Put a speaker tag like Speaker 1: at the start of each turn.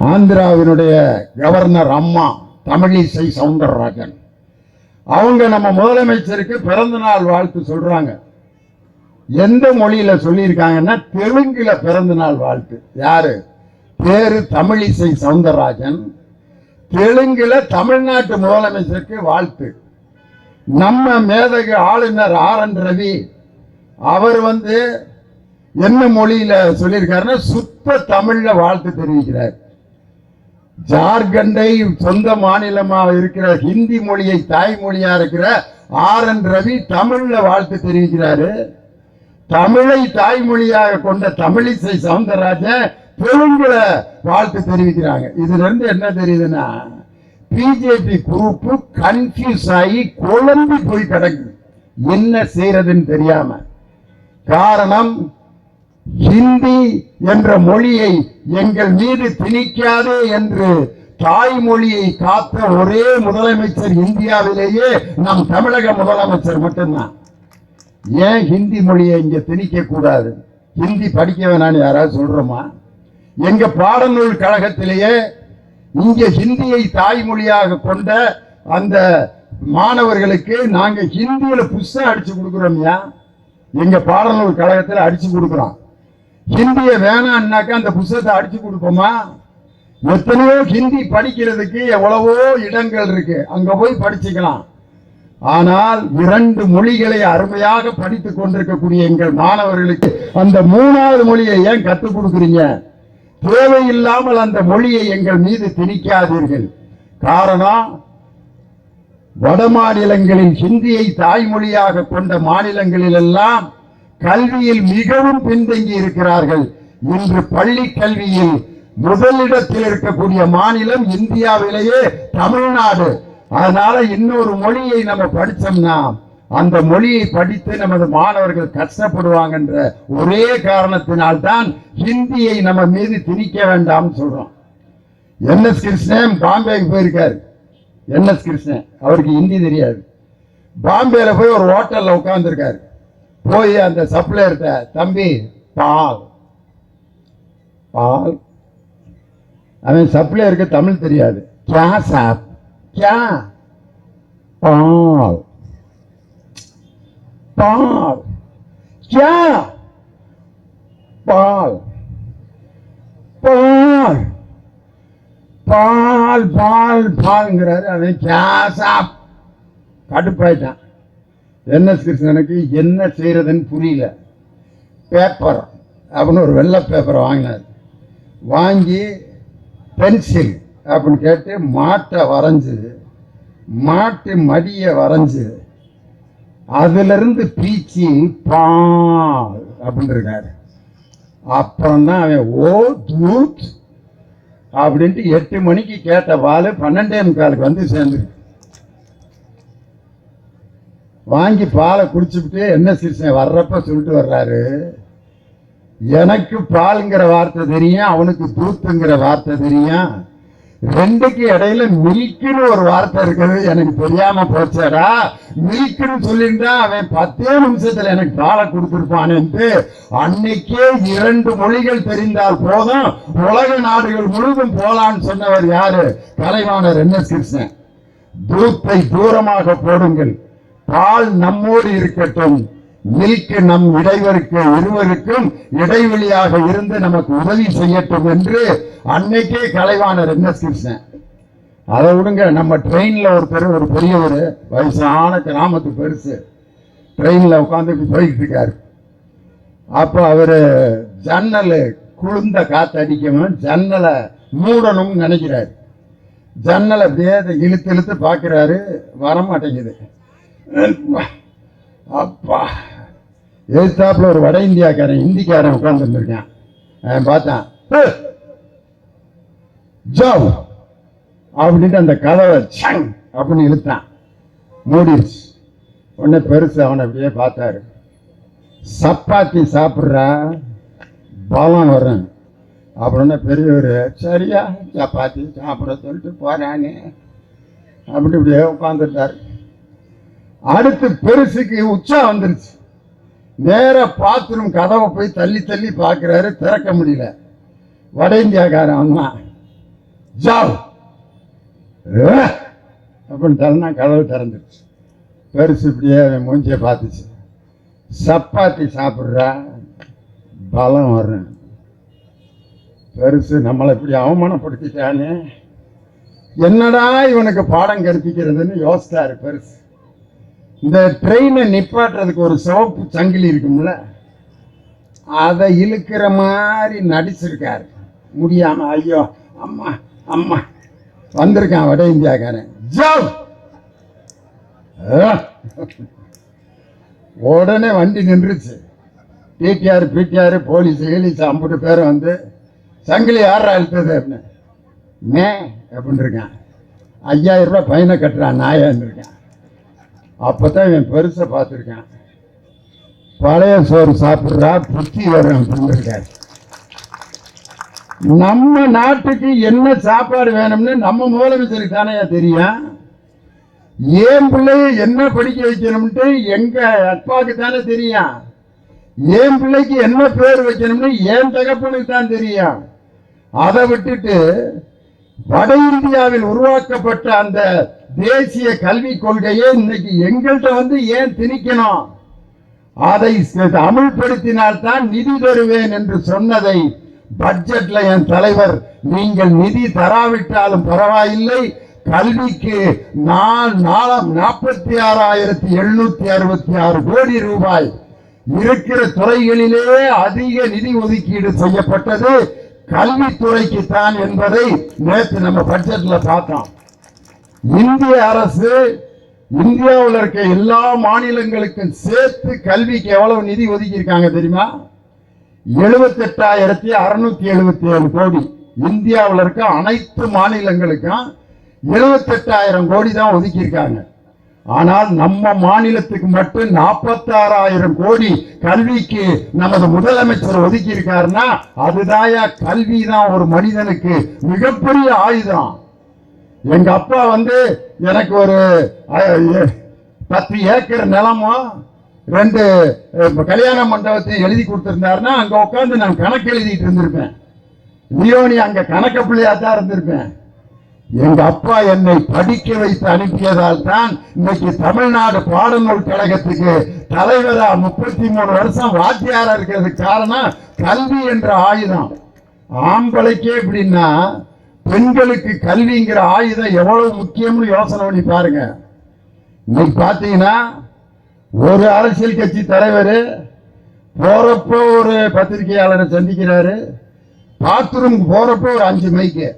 Speaker 1: ஆந்திராவினுடைய governor அம்மா தமிழிசை சவுந்தரராஜன். அவங்க நம்ம முதலமைச்சருக்கு பிறந்த நாள் வாழ்த்து சொல்றாங்க. எந்த மொழியில சொல்லியிருக்காங்கன்னா தெலுங்குல பிறந்த நாள் வாழ்த்து. யாரு? பேரு தமிழிசை சவுந்தரராஜன். தெலுங்குல தமிழ்நாட்டு முதலமைச்சருக்கு வாழ்த்து. நம்ம மேதகு ஆளுநர் ஆர் என் ரவி அவர் வந்து என்ன மொழியில சொல்லியிருக்காருன்னா சுத்த தமிழ்ல வாழ்த்து தெரிவிக்கிறார். ஜார்க்கண்டை சொந்த மாநிலமாக இருக்கிற ஹிந்தி மொழியை தாய்மொழியா இருக்கிற ஆர் என் ரவி தமிழ்ல வாழ்த்து தெரிவிக்கிறாரு. தமிழை தாய்மொழியாக கொண்ட தமிழிசை சவுந்தரராஜன் தெலுங்குல வாழ்த்து தெரிவிக்கிறாங்க. இதுல இருந்து என்ன தெரியுதுன்னா பிஜேபி குரூப்பு கன்ஃபியூஸ் ஆகி குழம்பி போய் கிடக்குது என்ன செய்யறதுன்னு தெரியாம. காரணம் ஹிந்தி என்ற மொழியை எங்கள் மீது திணிக்காதே என்று தாய்மொழியை காத்த ஒரே முதலமைச்சர் இந்தியாவிலேயே நம் தமிழக முதலமைச்சர் மட்டும்தான். ஏன் ஹிந்தி மொழியை இங்க திணிக்க கூடாது? ஹிந்தி படிக்க வேணான்னு யாராவது சொல்றோமா? எங்க பாடநூல் கழகத்திலேயே இங்க ஹிந்தியை தாய்மொழியாக கொண்ட அந்த மாணவர்களுக்கு நாங்க ஹிந்தியில புஸ்தகம் அடிச்சு கொடுக்குறோம்யா? எங்க பாடநூல் கழகத்தில் அடிச்சு கொடுக்குறோம். ஹிந்திய வேணான்னாக்கா அந்த புஸ்தகத்தை அடிச்சு கொடுப்போமா? எத்தனையோ ஹிந்தி படிக்கிறதுக்கு எவ்வளவோ இடங்கள் இருக்கு. அங்க போய் படிச்சுக்கலாம். ஆனால் இரண்டு மொழிகளை அருமையாக படித்துக் கொண்டிருக்கக்கூடிய எங்கள் மாணவர்களுக்கு அந்த மூணாவது மொழியை ஏன் கற்றுக் கொடுக்குறீங்க? தேவையில்லாமல் அந்த மொழியை எங்கள் மீது திணிக்காதீர்கள். காரணம் வட மாநிலங்களில் ஹிந்தியை தாய்மொழியாக கொண்ட மாநிலங்களில் எல்லாம் கல்வியில் மிகவும் பின்தங்கி இருக்கிறார்கள். இன்று பள்ளி கல்வியில் முதலிடத்தில் இருக்கக்கூடிய மாநிலம் இந்தியாவிலேயே தமிழ்நாடு. அதனால இன்னொரு மொழியை நம்ம படித்தோம்னா அந்த மொழியை படித்து நமது மாணவர்கள் கஷ்டப்படுவாங்கன்ற ஒரே காரணத்தினால்தான் ஹிந்தியை நம்ம மீது திணிக்க வேண்டாம்னு சொல்றோம். என் எஸ் கிருஷ்ணன் பாம்பேக்கு போயிருக்காரு. என் எஸ் கிருஷ்ணன் அவருக்கு ஹிந்தி தெரியாது. பாம்பேல போய் ஒரு ஹோட்டல்ல உட்காந்துருக்காரு போய் அந்த சப்ளையர்கிட்ட தம்பி பால். பால்? அவன் சப்ளையருக்கு தமிழ் தெரியாது. கியா சாப் கியா. பால். பால். கியா. பால். பால். பால் பால் பால்ங்கிறாரு. அவன் கியா சாப். கடுப்பாயிட்டான். என்எஸ் கிருஷ்ணனுக்கு என்ன செய்கிறதுன்னு புரியல. பேப்பர் அப்படின்னு ஒரு வெள்ளை பேப்பரை வாங்கினார் வாங்கி பென்சில் அப்படின்னு கேட்டு மாட்டை வரைஞ்சு மாட்டு மடியை வரைஞ்சு அதிலிருந்து பீச்சி பா அப்படின்னு இருக்காரு. அப்புறம் தான் அவன் ஓ தூத்! அப்படின்ட்டு எட்டு மணிக்கு கேட்ட பால் பன்னெண்டே முக்காலுக்கு வந்து சேர்ந்துருக்கு. வாங்கி பாலை குடிச்சுக்கிட்டு என்ன சிறுசன் வர்றப்ப சொல்லிட்டு வர்றாரு. எனக்கு பால்ங்கிற வார்த்தை தெரியும் அவனுக்கு தூத்துங்கிற வார்த்தை தெரியும். ரெண்டுக்கு இடையில மில்க்குன்னு ஒரு வார்த்தை இருக்குது எனக்கு தெரியாம போச்சடா. மில்க்குன்னு சொல்லியிருந்தா அவன் பத்தே நிமிஷத்துல எனக்கு பாலை கொடுத்துருப்பானு அன்னைக்கே இரண்டு மொழிகள் தெரிந்தால் போதும் உலக நாடுகள் முழுவதும் போலான்னு சொன்னவர் யாரு? கலைவாணர் என் எஸ் கிருஷ்ணன் தூத்தை தூரமாக போடுங்கள். பால் நம்மோடு இருக்கட்டும். மில்க் நம் இடைவருக்கு இருவருக்கும் இடைவெளியாக இருந்து நமக்கு உதவி செய்யட்டும் என்று அன்னைக்கே கலைவாணர் என்ன கிருஷ்ணன் அதை விடுங்க நம்ம ட்ரெயினில் ஒருத்தர் ஒரு பெரியவர் வயசான கிராமத்து பெருசு ட்ரெயினில் உட்காந்து போய்கிட்டு இருக்காரு. அப்போ அவர் ஜன்னல் குளிர்ந்த காற்று அடிக்கணும் ஜன்னலை மூடணும்னு நினைக்கிறாரு. ஜன்னலை அப்படியே இழுத்து இழுத்து பார்க்குறாரு வரமாட்டேங்குது. அப்பா. எதிர்த்தாப்புல ஒரு வட இந்தியாக்காரன் ஹிந்திக்காரன் உட்கார்ந்து இருந்திருக்கான் பார்த்தான். ஜவ். அப்படின்ட்டு அந்த கதவை சங் அப்படின்னு இழுத்தான். மூடிடுச்சு. உடனே பெருசு அவனை அப்படியே பார்த்தாரு. சப்பாத்தி சாப்பிட்றா? பலம் வரும். அப்புறம் பெரியவர் சரியா சப்பாத்தி சாப்பிட சொல்லிட்டு போறானே. அப்படி இப்படியே உட்காந்துட்டார் அடுத்து பெருசுக்கு உச்சா வந்துருச்சு. நேர பாத்ரூம் கதவை போய் தள்ளி தள்ளி பார்க்குறாரு திறக்க முடியல. வட இந்தியாக்காரன் வந்தான் ஜாவ். அப்படின்னு தரனா கதவு திறந்துருச்சு. பெருசு இப்படியே அவன் மூஞ்சிய பார்த்துச்சு. சப்பாத்தி சாப்பிட்றா. பலம் வரும் பெருசு நம்மளை இப்படி அவமானப்படுத்திட்டானே. என்னடா இவனுக்கு பாடம் கற்பிக்கிறதுன்னு யோசிச்சாரு பெருசு. இந்த ட்ரெயினை நிப்பாட்டுறதுக்கு ஒரு சிவப்பு சங்கிலி இருக்கும்ல அதை இழுக்கிற மாதிரி நடிச்சிருக்காரு. முடியாம ஐயோ அம்மா அம்மா. வந்திருக்கான் வட இந்தியாக்காரன். ஜவ்! ஆ! உடனே வண்டி நின்றுச்சு. பிடிஆர் பிடிஆர் போலீஸ் கீலீஸ் ஐம்பது பேர் வந்து சங்கிலி யாரா இழுத்தது அப்படின்னு. மே அப்படின்னு இருக்கான். ஐயாயிரம் ரூபாய் பையனை கட்டுறான் நாயான்னு இருக்கான். அப்போ தான் இவன் பெருசை பார்த்துருக்கேன். பழைய சோறு சாப்பிட்றா புத்தி வரும் அப்படின்னு நம்ம நாட்டுக்கு என்ன சாப்பாடு வேணும்னு நம்ம முதலமைச்சருக்கு தானே தெரியும். ஏன் பிள்ளைய என்ன படிக்க வைக்கணும்ட்டு எங்க அப்பாவுக்கு தானே தெரியும். ஏன் பிள்ளைக்கு என்ன பேர் வைக்கணும்னு ஏன் தகப்பனுக்கு தான் தெரியும். அதை விட்டுட்டு வட இந்தியாவில் உருவாக்கப்பட்ட அந்த தேசிய கல்விக் கொள்கையை இன்னைக்கு எங்கள்கிட்ட வந்து ஏன் திணிக்கணும்? அதை ச- அமுல்படுத்தினால்தான் நிதி தருவேன் என்று சொன்னதை பட்ஜெட்ல என் தலைவர் நீங்கள் நிதி தராவிட்டாலும் பரவாயில்லை. கல்விக்கு நான் நாற்பத்தி ஆறாயிரத்தி எழுநூத்தி அறுபத்தி ஆறு கோடி ரூபாய் இருக்கிற துறைகளிலேயே அதிக நிதி ஒதுக்கீடு செய்யப்பட்டது. கல்வித்துறைக்கு தான் என்பதை நேற்று நம்ம பட்ஜெட்ல பார்த்தோம். இந்திய அரசு இந்தியாவில் இருக்க எல்லா மாநிலங்களுக்கும் சேர்த்து கல்விக்கு எவ்வளவு நிதி ஒதுக்கி இருக்காங்க தெரியுமா? எழுபத்தெட்டாயிரத்தி அறுநூத்தி எழுபத்தி ஏழு கோடி. இந்தியாவில் இருக்க அனைத்து மாநிலங்களுக்கும் எழுபத்தெட்டாயிரம் கோடி தான் ஒதுக்கி இருக்காங்க ஆனால் நம்ம மாநிலத்துக்கு மட்டும் நாற்பத்தாறாயிரம் கோடி கல்விக்கு நமது முதலமைச்சர் ஒதுக்கி இருக்காருன்னா அதுதாயா கல்வி தான் ஒரு மனிதனுக்கு மிகப்பெரிய ஆயுதம். எங்க அப்பா வந்து எனக்கு ஒரு பத்து ஏக்கர் நிலமும் ரெண்டு கல்யாண மண்டபத்தையும் எழுதி கொடுத்துருந்தாருன்னா அங்க உட்காந்து நான் கணக்கு எழுதிட்டு இருந்திருப்பேன். லியோனி அங்க கணக்க பிள்ளையா தான் இருந்திருப்பேன். எங்க அப்பா என்னை படிக்க வைத்து அனுப்பியதால் தான் இன்னைக்கு தமிழ்நாடு பாடநூல் கழகத்துக்கு தலைவரா முப்பத்தி மூணு வருஷம் வாத்தியாரா இருக்கிறதுக்கு காரணம் கல்வி என்ற ஆயுதம். ஆம்பளைக்கே எப்படின்னா பெண்களுக்கு கல்விங்கிற ஆயுதம் எவ்வளவு முக்கியம்னு யோசனை பண்ணி பாருங்க. இன்னைக்கு பார்த்தீங்கன்னா ஒரு அரசியல் கட்சி தலைவர் போறப்போ ஒரு பத்திரிகையாளரை சந்திக்கிறாரு பாத்ரூம் போறப்போ ஒரு அஞ்சு மைக்கு